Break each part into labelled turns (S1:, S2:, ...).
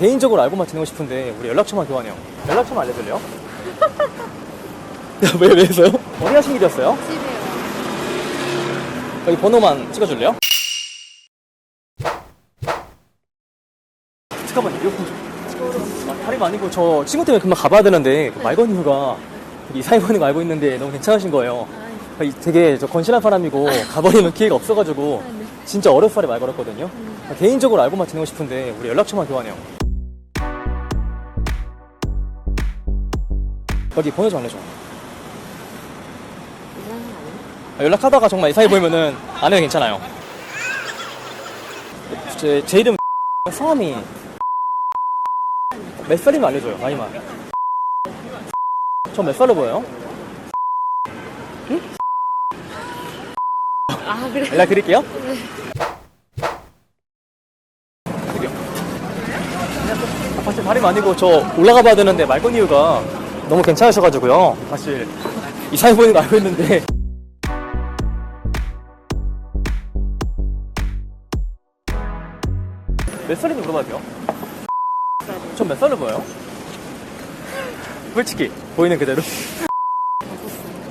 S1: 개인적으로 알고만 지내고 싶은데 우리 연락처만 교환해요. 연락처만 알려줄래요? 왜, 왜서요? 어디 하신 길이었어요?
S2: 집에요.
S1: 여기 번호만 찍어줄래요? 잠깐만 이어폰 좀 아, 다름 아니고 저 친구 때문에 금방 가봐야 되는데 그 말건 이유가 이사해 보는 거 알고 있는데 너무 괜찮으신 거예요
S2: 아,
S1: 이 되게 저 건실한 사람이고 가버리면 기회가 없어가지고
S2: 네.
S1: 진짜 어렵사리 말 걸었거든요 아, 개인적으로 알고만 지내고 싶은데 우리 연락처만 교환해요 여기 번호 좀 알려줘
S2: 이상한 거 아니야?
S1: 아, 연락하다가 정말 이상해 보이면은 안 해도 괜찮아요. 제, 제 이름 성함이 몇 살이면 알려줘요, 나이만. 저 몇 살로 보여요?
S2: 아, 그래?
S1: 연락 드릴게요. 드려. 아, 사실 발이 아니고 저 올라가 봐야 되는데 말 건 이유가 너무 괜찮으셔가지고요. 사실 거 알고 있는데 몇 살인지 물어봐도 돼요? 전 몇 살로 보여요? 솔직히 보이는 그대로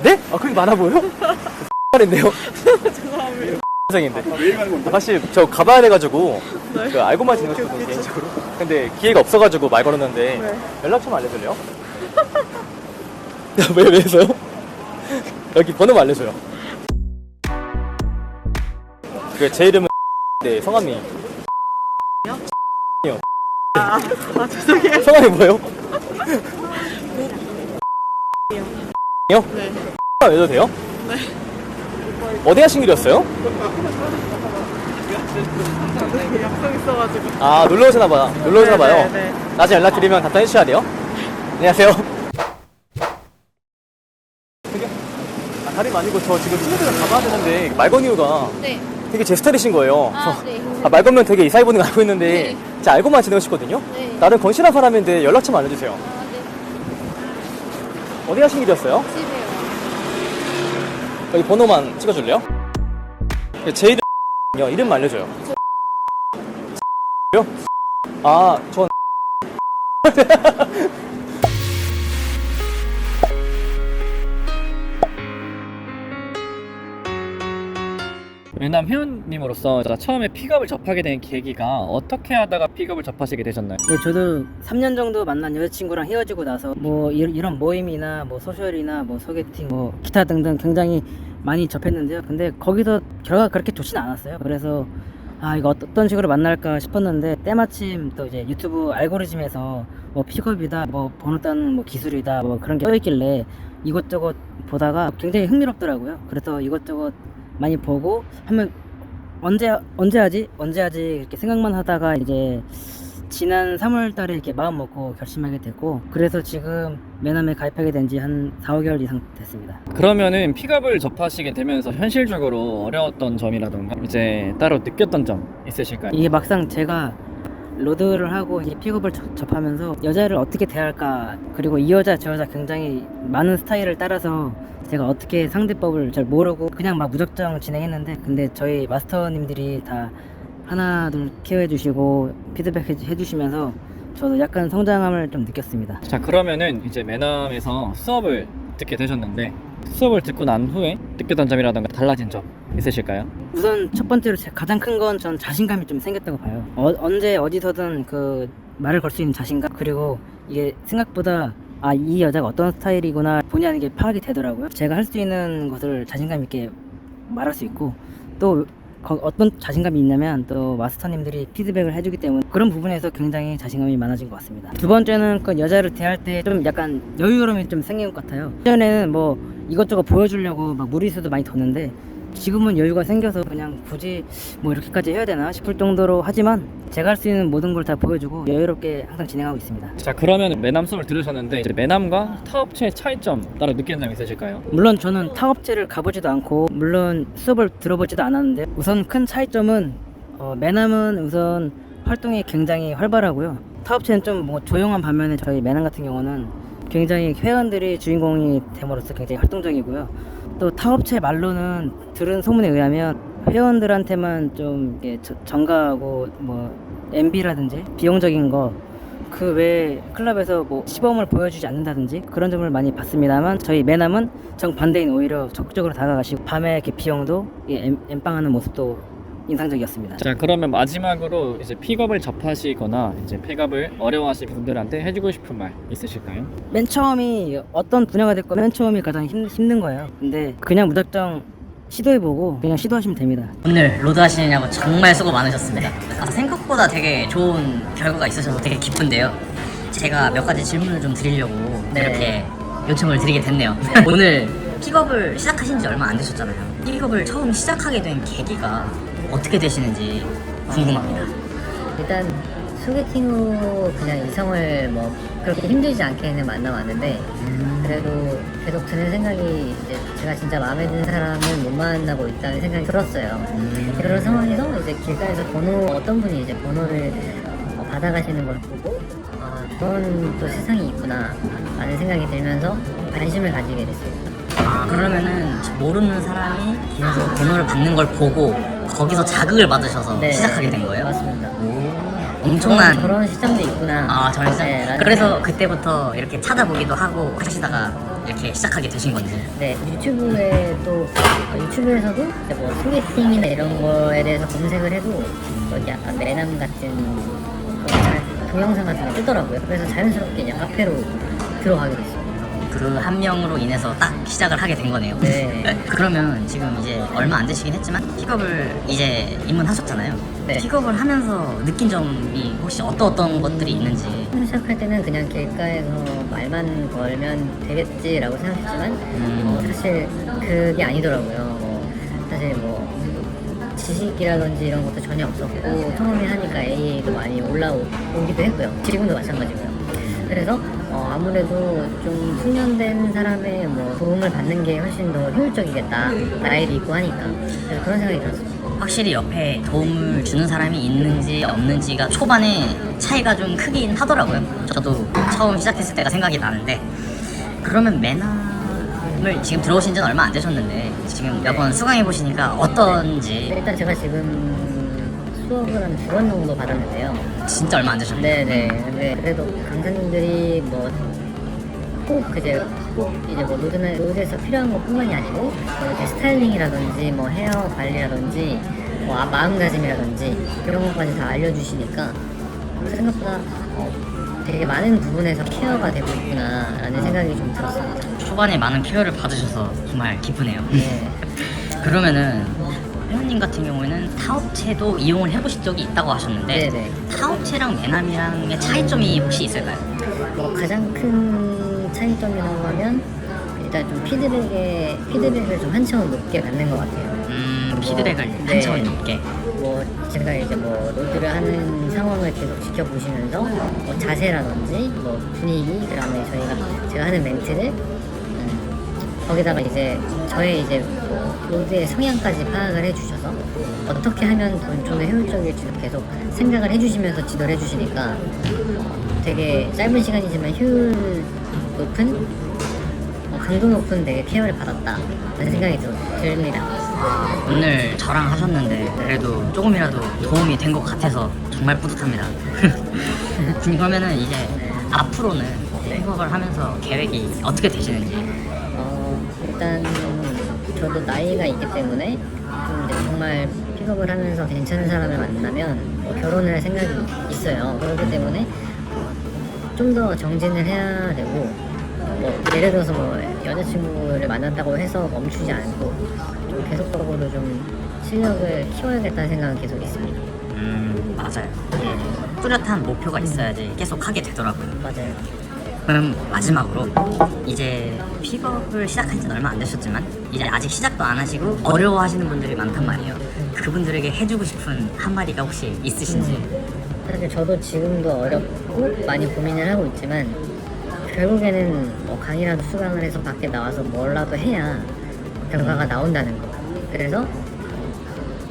S1: 네? 아 그게 많아 보여? 살인데요? 인데 사실 저 가봐야 돼가지고 그 알고만 지내고 싶거든요 개인적으로 근데 기회가 없어가지고 말 걸었는데 연락처만 알려줄래요? 왜 왜서요? 여기 번호만 알려줘요 그 제 이름은 네 성함이 요
S3: 아, 죄송해요.
S1: 성함이 뭐예요? 요?
S3: 네.
S1: 외도 돼요?
S3: 네.
S1: 어디 하신 길이었어요?
S3: 약속 있어가지고.
S1: 아 놀러 오시나 봐요. 놀러 오시나 봐요.
S3: 네, 네,
S1: 나중에 연락드리면 답변해 주셔야 돼요. 안녕하세요. 되게 아, 다름 아니고 저 지금 친구들이랑 가봐야 되는데 말건 이유가
S2: 네.
S1: 되게 제 스타일이신 거예요.
S2: 아,
S1: 그래서
S2: 네.
S1: 아, 말 걸면 되게 이사해 보는 거 알고 있는데
S2: 네.
S1: 진짜 알고만 지내고 싶거든요.
S2: 네.
S1: 나름 건실한 사람인데 연락처만 알려주세요.
S2: 아, 네.
S1: 어디 하신 길이었어요?
S2: 집에요.
S1: 여기 번호만 찍어줄래요? 제 이름 요 이름만 알려줘요. 요? 아, 전 왜냐면 회원님으로서 처음에 픽업을 접하게 된 계기가 어떻게 하다가 픽업을 접하시게 되셨나요?
S4: 네, 저도 3년 정도 만난 여자친구랑 헤어지고 나서 뭐 이- 이런 모임이나 뭐 소셜이나 뭐 소개팅 뭐 기타 등등 굉장히 많이 접했는데요. 근데 거기서 결과가 그렇게 좋진 않았어요. 그래서 아 이거 어떤 식으로 만날까 싶었는데 때마침 또 이제 유튜브 알고리즘에서 뭐 픽업이다 뭐 번호 따는 뭐 기술이다 뭐 그런 게 떠있길래 이것저것 보다가 굉장히 흥미롭더라고요. 그래서 이것저것 많이 보고 하면 언제 언제 하지 언제 하지 이렇게 생각만 하다가 이제 지난 3월 달에 이렇게 마음 먹고 결심하게 됐고 그래서 지금 매남에 가입하게 된 지 한 4, 5개월 이상 됐습니다.
S1: 그러면은 픽업을 접하시게 되면서 현실적으로 어려웠던 점이라던가 이제 따로 느꼈던 점 있으실까요?
S4: 이게 막상 제가 로드를 하고 이제 픽업을 접- 접하면서 여자를 어떻게 대할까 그리고 이 여자 저 여자 굉장히 많은 스타일을 따라서 제가 어떻게 상대법을 잘 모르고 그냥 막 무작정 진행했는데 근데 저희 마스터님들이 다 하나 둘 케어해 주시고 피드백 해- 해주시면서 저도 약간 성장함을 좀 느꼈습니다.
S1: 자 그러면은 이제 매남에서 수업을 듣게 되셨는데 수업을 듣고 난 후에 느꼈던 점이라던가 달라진 점 있으실까요?
S4: 우선 첫 번째로 제 가장 큰 건 전 자신감이 좀 생겼다고 봐요. 어, 언제 어디서든 그 말을 걸 수 있는 자신감 그리고 이게 생각보다 아 이 여자가 어떤 스타일이구나 본의 아니게 파악이 되더라고요. 제가 할 수 있는 것을 자신감 있게 말할 수 있고 또 거- 어떤 자신감이 있냐면 또 마스터님들이 피드백을 해주기 때문에 그런 부분에서 굉장히 자신감이 많아진 것 같습니다. 두 번째는 그 여자를 대할 때 좀 약간 여유로움이 좀 생긴 것 같아요. 예전에는 뭐 이것저것 보여주려고 막 무리수도 많이 뒀는데 지금은 여유가 생겨서 그냥 굳이 뭐 이렇게까지 해야 되나 싶을 정도로 하지만 제가 할 수 있는 모든 걸 다 보여주고 여유롭게 항상 진행하고 있습니다.
S1: 자 그러면 매남 수업을 들으셨는데 이제 매남과 타업체의 차이점 따로 느끼는 점 있으실까요?
S4: 물론 저는 타업체를 가보지도 않고 물론 수업을 들어보지도 않았는데 우선 큰 차이점은 어, 매남은 우선 활동이 굉장히 활발하고요. 타업체는 좀 뭐 조용한 반면에 저희 매남 같은 경우는 굉장히 회원들이 주인공이 됨으로써 굉장히 활동적이고요. 또 타업체 말로는 들은 소문에 의하면 회원들한테만 좀 이렇게 저- 정가하고 뭐 MB라든지 비용적인 거 그 외에 클럽에서 뭐 시범을 보여주지 않는다든지 그런 점을 많이 봤습니다만 저희 매남은 정반대인 오히려 적극적으로 다가가시고 밤에 이렇게 비용도 엠빵하는 모습도 인상적이었습니다.
S1: 자 그러면 마지막으로 이제 픽업을 접하시거나 이제 픽업을 어려워하시는 분들한테 해주고 싶은 말 있으실까요?
S4: 맨 처음이 어떤 분야가 됐건 맨 처음이 가장 힘, 힘든 거예요. 근데 그냥 무작정 시도해보고 그냥 시도하시면 됩니다.
S2: 오늘 로드 하시느냐고 정말 수고 많으셨습니다. 아, 생각보다 되게 좋은 결과가 있으셔서 되게 기쁜데요. 제가 몇 가지 질문을 좀 드리려고
S4: 네.
S2: 이렇게 요청을 드리게 됐네요. 오늘 픽업을 시작하신 지 얼마 안 되셨잖아요. 픽업을 처음 시작하게 된 계기가 어떻게 되시는지 궁금합니다.
S5: 일단 소개팅으로 그냥 이성을 뭐 그렇게 힘들지 않게는 만나봤는데 그래도 계속 드는 생각이 이제 제가 진짜 마음에 드는 사람을 못 만나고 있다는 생각이 들었어요. 그런 상황에서 이제 길가에서 번호 어떤 분이 이제 번호를 어, 받아가시는 걸 보고 아 그런 또 세상이 있구나 라는 생각이 들면서 관심을 가지게 됐습니다.
S2: 아, 그러면은 모르는 사람이 계속 번호를 받는 걸 보고 거기서 자극을 받으셔서
S5: 네.
S2: 시작하게 된 거예요?
S5: 맞습니다.
S2: 엄청난
S5: 저런 시장도 있구나.
S2: 아, 저는
S5: 네, 라는
S2: 그래서 그때부터 이렇게 찾아보기도 하고 하시다가 이렇게 시작하게 되신 건지.
S5: 네, 유튜브에 또 어, 유튜브에서도 이제 뭐 소개팅이나 이런 거에 대해서 검색을 해도 뭐 약간 매남 같은 뭐 자- 동영상 같은 게 뜨더라고요. 그래서 자연스럽게 그냥 카페로 들어가게 됐어요.
S2: 그 한 명으로 인해서 딱 시작을 하게 된 거네요.
S5: 네.
S2: 그러면 지금 이제 얼마 안 되시긴 했지만 픽업을 이제 입문하셨잖아요.
S5: 네.
S2: 픽업을 하면서 느낀 점이 혹시 어떤 어떤 것들이 있는지.
S5: 처음 시작할 때는 그냥 길가에서 말만 걸면 되겠지라고 생각했지만
S2: 음.
S5: 어, 사실 그게 아니더라고요. 뭐, 사실 뭐 지식이라든지 이런 것도 전혀 없었고 처음에 하니까 AA도 많이 올라오기도 했고요. 지금도 마찬가지고요. 그래서 어, 아무래도 좀 숙련된 사람의 뭐 도움을 받는 게 훨씬 더 효율적이겠다. 나이도 있고 하니까. 그래서 그런 생각이 들었어요.
S2: 확실히 옆에 도움을 주는 사람이 있는지 없는지가 초반에 차이가 좀 크긴 하더라고요. 저도 처음 시작했을 때가 생각이 나는데 그러면 매남을 지금 들어오신 지는 얼마 안 되셨는데 지금 몇 번 수강해 보시니까 어떤지
S5: 일단 제가 지금 수업을 한두번 정도 받았는데요.
S2: 진짜 얼마 안 되셨네요.
S5: 네네. 네, 그래도 강사님들이 뭐 꼭 이제 꼭 이제 뭐 로드나 로드에서 필요한 것뿐만이 아니고 뭐 이렇게 스타일링이라든지 뭐 헤어 관리라든지 뭐 아- 마음가짐이라든지 이런 것까지 다 알려주시니까 생각보다 어, 되게 많은 부분에서 케어가 되고 있구나라는 생각이 좀 들었습니다.
S2: 초반에 많은 케어를 받으셔서 정말 기쁘네요.
S5: 네.
S2: 그러면은 회원님 같은 경우에는 타업체도 이용을 해보신 적이 있다고 하셨는데
S5: 네네.
S2: 타업체랑 매남이랑의 차이점이 혹시 있을까요?
S5: 뭐 가장 큰 차이점이라고 하면 일단 좀 피드백에 피드백을 좀한 차원 높게 받는 것 같아요.
S2: 음 피드백을
S5: 네.
S2: 한 차원 높게
S5: 뭐 제가 이제 뭐 로드를 하는 상황을 계속 지켜보시면서 뭐 자세라든지 뭐 분위기 그다음에 저희가 제가 하는 멘트를 음, 거기다가 이제 저의 이제 뭐 로드의 성향까지 파악을 해주셔서 어떻게 하면 좀더 효율적일지 계속 생각을 해주시면서 지도를 해주시니까 어, 되게 짧은 시간이지만 효율 높은 어, 강도 높은 되게 케어를 받았다 라는 생각이 들, 듭니다.
S2: 오늘 저랑 하셨는데 그래도 조금이라도 도움이 된 것 같아서 정말 뿌듯합니다. 그러면은 이제 앞으로는 픽업을 하면서 계획이 어떻게 되시는지
S5: 어, 일단 저도 나이가 있기 때문에 정말 픽업을 하면서 괜찮은 사람을 만나면 뭐 결혼을 할 생각이 있어요. 그렇기 때문에 좀 더 정진을 해야 되고 뭐 예를 들어서 뭐 여자친구를 만났다고 해서 멈추지 않고 좀 계속적으로 좀 실력을 키워야겠다는 생각은 계속 있습니다.
S2: 음 맞아요. 이게 뚜렷한 목표가 있어야지 계속 하게 되더라고요.
S5: 맞아요.
S2: 그럼 마지막으로 이제 픽업을 시작한 지는 얼마 안 되셨지만 이제 아직 시작도 안 하시고 어려워하시는 분들이 많단 말이에요. 그분들에게 해주고 싶은 한마디가 혹시 있으신지
S5: 사실 저도 지금도 어렵고 많이 고민을 하고 있지만 결국에는 뭐 강의라도 수강을 해서 밖에 나와서 뭘라도 해야 결과가 나온다는 거. 그래서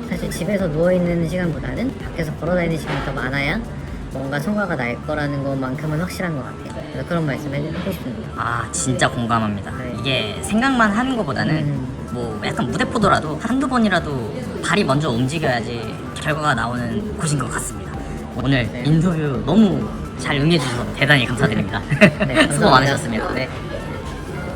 S5: 사실 집에서 누워 있는 시간보다는 밖에서 걸어다니는 시간이 더 많아야 뭔가 성과가 날 거라는 것만큼은 확실한 것 같아요. 그래서 그런 말씀 해주고 싶습니다.
S2: 아 진짜 공감합니다.
S5: 네.
S2: 이게 생각만 하는 것보다는
S5: 음.
S2: 뭐 약간 무대포더라도 한두 번이라도 발이 먼저 움직여야지 결과가 나오는 곳인 것 같습니다. 오늘
S5: 네.
S2: 인터뷰 너무 잘 응해주셔서 대단히 감사드립니다.
S5: 네, 감사합니다.
S2: 수고 많으셨습니다. 네.